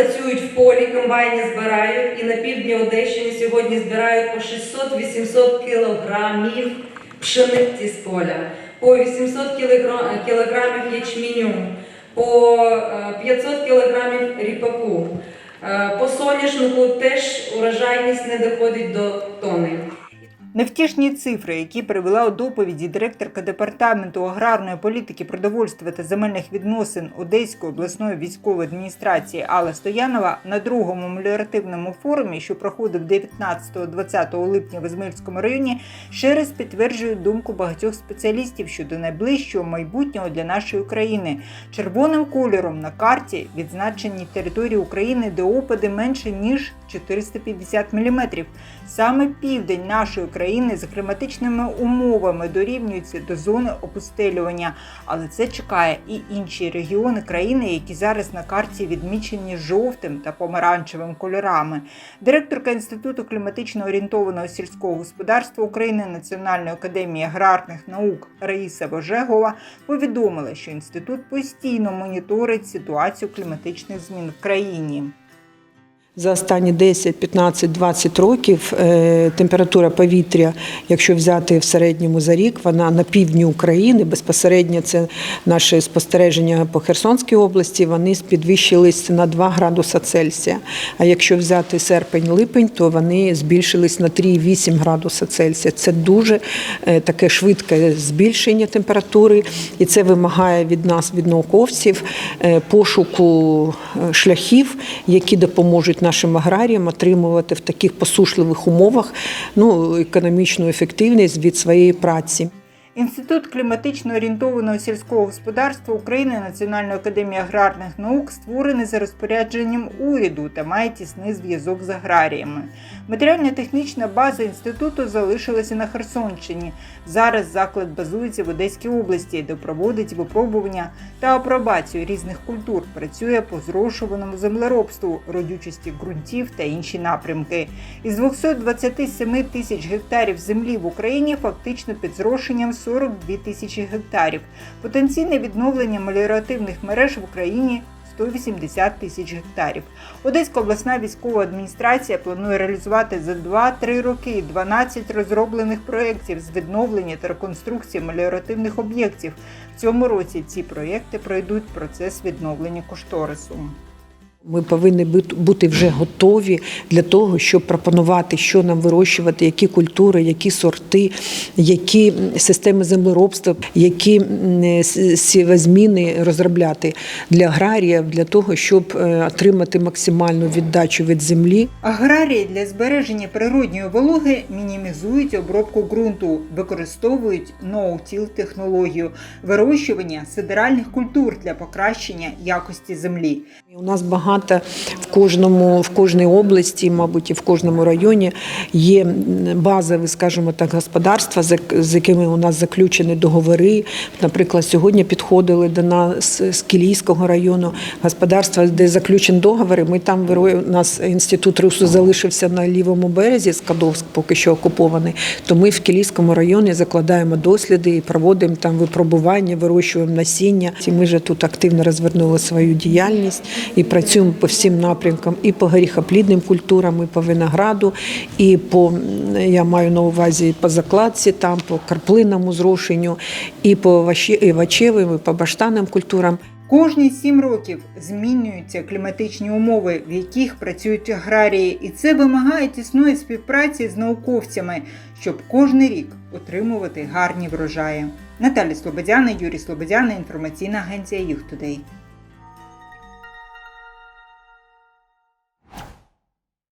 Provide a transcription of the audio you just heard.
працюють в полі, комбайні збирають, і на півдні Одещини сьогодні збирають по 600-800 кілограмів пшениці з поля, по 800 кілограмів ячменю, по е, 500 кілограмів ріпаку. Е, По соняшнику теж урожайність не доходить до тони. Невтішні цифри, які привела у доповіді директорка департаменту аграрної політики, продовольства та земельних відносин Одеської обласної військової адміністрації Алла Стоянова на другому меліоративному форумі, що проходив 19-20 липня в Ізмаїльському районі, ще раз підтверджують думку багатьох спеціалістів щодо найближчого майбутнього для нашої країни. Червоним кольором на карті відзначені території України, де опади менше ніж 450 мм. Саме південь нашої країни з кліматичними умовами дорівнюється до зони опустелювання, але це чекає і інші регіони країни, які зараз на карті відмічені жовтим та помаранчевим кольорами. Директорка Інституту кліматично орієнтованого сільського господарства України Національної академії аграрних наук Раїса Божегова повідомила, що інститут постійно моніторить ситуацію кліматичних змін в країні. За останні 10, 15, 20 років е, температура повітря, якщо взяти в середньому за рік, вона на півдні України безпосередньо це наше спостереження по Херсонській області. Вони підвищились на 2 градуса Цельсія. А якщо взяти серпень-липень, то вони збільшились на 3,8 градуса Цельсія. Це дуже е, таке швидке збільшення температури, і це вимагає від нас, від науковців, е, пошуку шляхів, які допоможуть нашим аграріям отримувати в таких посушливих умовах ну, економічну ефективність від своєї праці. Інститут кліматично орієнтованого сільського господарства України Національної академії аграрних наук створений за розпорядженням уряду та має тісний зв'язок з аграріями. Матеріально-технічна база інституту залишилася на Херсонщині. Зараз заклад базується в Одеській області, де проводить випробування та апробацію різних культур, працює по зрошуваному землеробству, родючості ґрунтів та інші напрямки. Із 227 тисяч гектарів землі в Україні фактично під зрошенням 42 тисячі гектарів. Потенційне відновлення меліоративних мереж в Україні 180 тисяч гектарів. Одеська обласна військова адміністрація планує реалізувати за 2-3 роки 12 розроблених проєктів з відновлення та реконструкції меліоративних об'єктів. В цьому році ці проєкти пройдуть процес відновлення кошторису. Ми повинні бути вже готові для того, щоб пропонувати, що нам вирощувати, які культури, які сорти, які системи землеробства, які сівозміни розробляти для аграріїв, для того, щоб е, отримати максимальну віддачу від землі. Аграрії для збереження природньої вологи мінімізують обробку ґрунту, використовують ноутіл технологію вирощування сидеральних культур для покращення якості землі. У нас багато в кожному в кожній області, мабуть, і в кожному районі є базові, скажімо так, господарства, з якими у нас заключені договори. Наприклад, сьогодні підходили до нас з Кілійського району господарства, де заключені договори. Ми там у нас інститут русу залишився на лівому березі, Скадовськ поки що окупований. То ми в Кілійському районі закладаємо досліди і проводимо там випробування, вирощуємо насіння. І ми вже тут активно розвернули свою діяльність і працюємо по всім напрямкам, і по горіхоплідним культурам, і по винограду, і по я маю на увазі по закладці, там по карплинному зрошенню, і по овочевим, і по баштанним культурам. Кожні сім років змінюються кліматичні умови, в яких працюють аграрії, і це вимагає тісної співпраці з науковцями, щоб кожен рік отримувати гарні врожаї. Наталя Слободяна, Юрій Слободяна, інформаційна агенція «Юхтудей».